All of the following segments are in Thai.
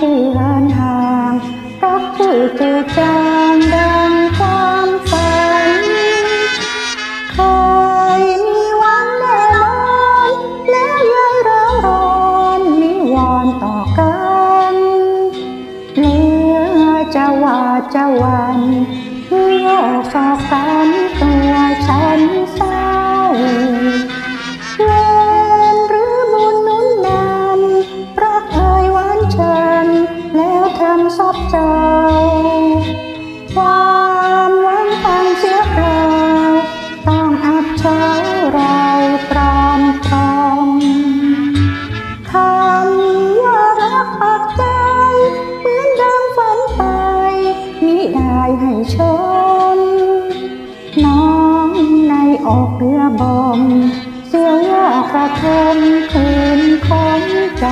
ชื่อเหินห่างรักชื่อจืดจางดังความฝันเคยมีหวังแน่นอนแล้วย้ายร้องร้อนนิวรนต่อกันเหลือจะว่าจะวันเพื่อสากกัน ออกเรือบอม เสียว่ากระทมคืนของใจ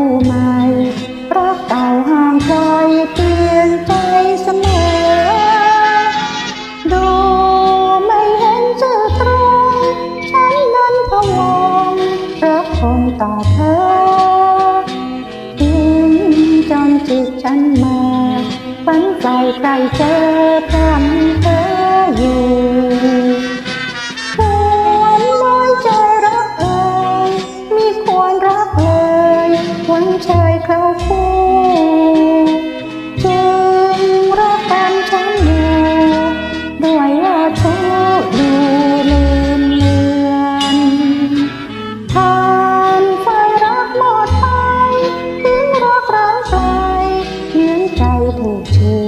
ผู้ใหม่รักเก่าห่างไกลเปลี่ยนใจเสมอ ดูไม่เห็นจะตรง ฉันนั้นพะวงรักคนต่อเธอทิ้งจนจิตฉันมาฝันใกลใกล้เจอพรำเธออยู่ 어, 오, 오.